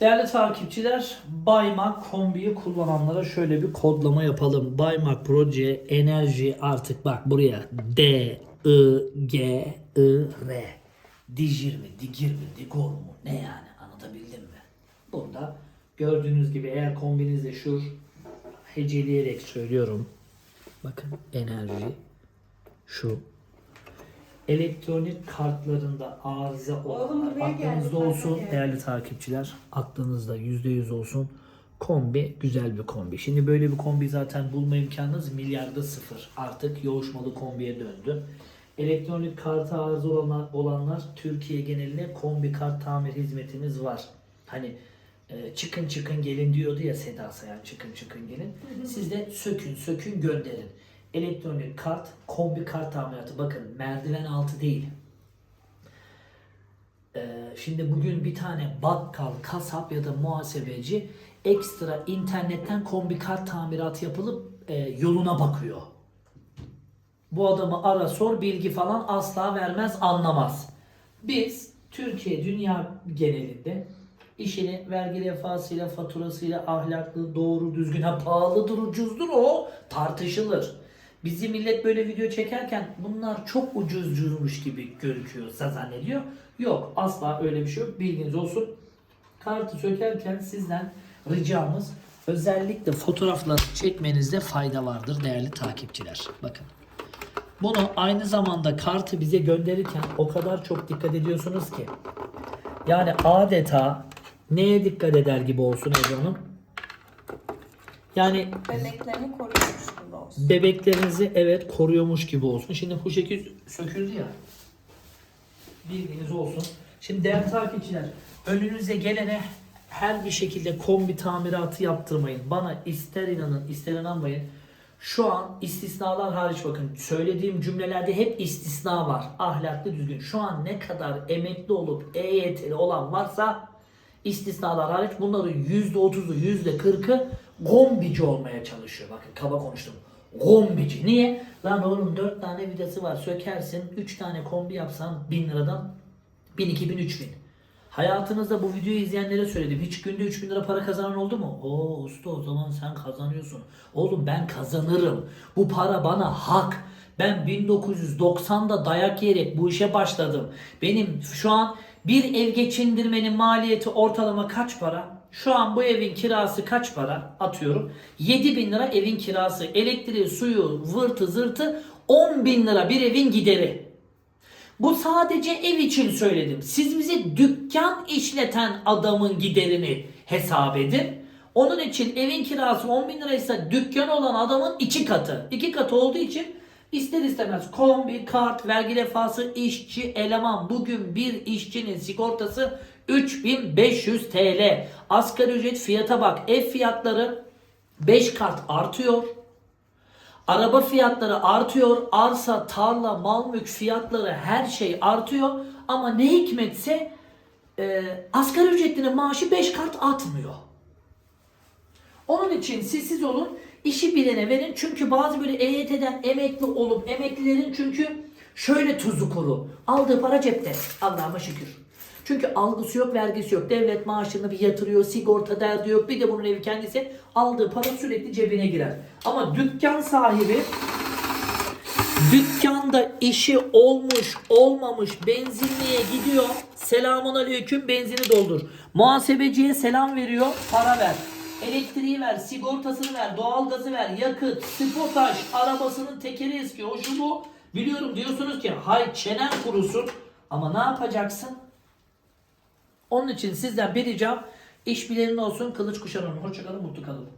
Değerli takipçiler, Baymak kombiyi kullananlara şöyle bir kodlama yapalım. Baymak Proje Enerji artık bak buraya D, I, G, I, R. Dijir mi, digir mi, digor mu ne yani anlatabildim mi? Burada gördüğünüz gibi eğer kombinizde şu heceleyerek söylüyorum. Bakın enerji şu elektronik kartlarında arıza olanlar aklınızda karta olsun değerli takipçiler aklınızda yüzde yüz olsun kombi güzel bir kombi. Şimdi böyle bir kombi zaten bulma imkanınız milyarda sıfır. Artık yoğuşmalı kombiye döndü. Elektronik kartı arıza olanlar, olanlar Türkiye genelinde kombi kart tamir hizmetimiz var. Hani e, çıkın çıkın gelin diyordu ya Seda Sayan çıkın çıkın gelin. Siz de sökün sökün gönderin. Elektronik kart, kombi kart tamiratı bakın merdiven altı değil. Ee, şimdi bugün bir tane bakkal, kasap ya da muhasebeci ekstra internetten kombi kart tamiratı yapılıp e, yoluna bakıyor. Bu adamı ara sor bilgi falan asla vermez anlamaz. Biz Türkiye dünya genelinde işini vergi levhasıyla, faturasıyla ahlaklı, doğru, düzgün, ha pahalıdır, ucuzdur o tartışılır. Bizi millet böyle video çekerken bunlar çok ucuzcuymuş gibi gözüküyor, zannediyor. Yok asla öyle bir şey yok. Bilginiz olsun. Kartı sökerken sizden ricamız özellikle fotoğraflar çekmenizde fayda vardır değerli takipçiler. Bakın. Bunu aynı zamanda kartı bize gönderirken o kadar çok dikkat ediyorsunuz ki. Yani adeta neye dikkat eder gibi olsun Ebru Hanım? Yani Bebeklerini koruyormuş. Bebeklerinizi evet koruyormuş gibi olsun. Şimdi bu şekil söküldü ya. Bilginiz olsun. Şimdi değerli takipçiler önünüze gelene her bir şekilde kombi tamiratı yaptırmayın. Bana ister inanın ister inanmayın. Şu an istisnalar hariç bakın söylediğim cümlelerde hep istisna var. Ahlaklı düzgün. Şu an ne kadar emekli olup EYT'li olan varsa istisnalar hariç bunların %30'u %40'ı gombici olmaya çalışıyor. Bakın kaba konuştum. Gombici. Niye? Lan oğlum 4 tane vidası var sökersin 3 tane kombi yapsan 1000 liradan 1000, 2000, 3000. Hayatınızda bu videoyu izleyenlere söyledim. Hiç günde 3000 lira para kazanan oldu mu? Oo usta o zaman sen kazanıyorsun. Oğlum ben kazanırım. Bu para bana hak. Ben 1990'da dayak yiyerek bu işe başladım. Benim şu an bir ev geçindirmenin maliyeti ortalama kaç para? Şu an bu evin kirası kaç para? Atıyorum. 7 bin lira evin kirası. Elektriği, suyu, vırtı, zırtı 10 bin lira bir evin gideri. Bu sadece ev için söyledim. Siz bize dükkan işleten adamın giderini hesap edin. Onun için evin kirası 10 bin liraysa dükkan olan adamın iki katı. iki katı olduğu için ister istemez kombi, kart, vergi lefası, işçi, eleman. Bugün bir işçinin sigortası 3500 TL. Asgari ücret fiyata bak. Ev fiyatları 5 kart artıyor. Araba fiyatları artıyor. Arsa, tarla, mal mülk fiyatları her şey artıyor. Ama ne hikmetse e, asgari ücretlinin maaşı 5 kart atmıyor. Onun için siz olun işi bilene verin. Çünkü bazı böyle EYT'den emekli olup emeklilerin çünkü şöyle tuzu kuru. Aldığı para cepte. Allah'ıma şükür. Çünkü algısı yok, vergisi yok. Devlet maaşını bir yatırıyor, sigorta derdi yok. Bir de bunun evi kendisi aldığı para sürekli cebine girer. Ama dükkan sahibi Dükkanda işi olmuş olmamış benzinliğe gidiyor. Selamun aleyküm benzini doldur. Muhasebeciye selam veriyor para ver. Elektriği ver, sigortasını ver, doğalgazı ver, yakıt, spotaj, arabasının tekeri eskiyor. O şu bu. Biliyorum diyorsunuz ki hay çenen kurusun. Ama ne yapacaksın? Onun için sizden bir ricam iş bilenin olsun kılıç kuşanın. Hoşçakalın mutlu kalın.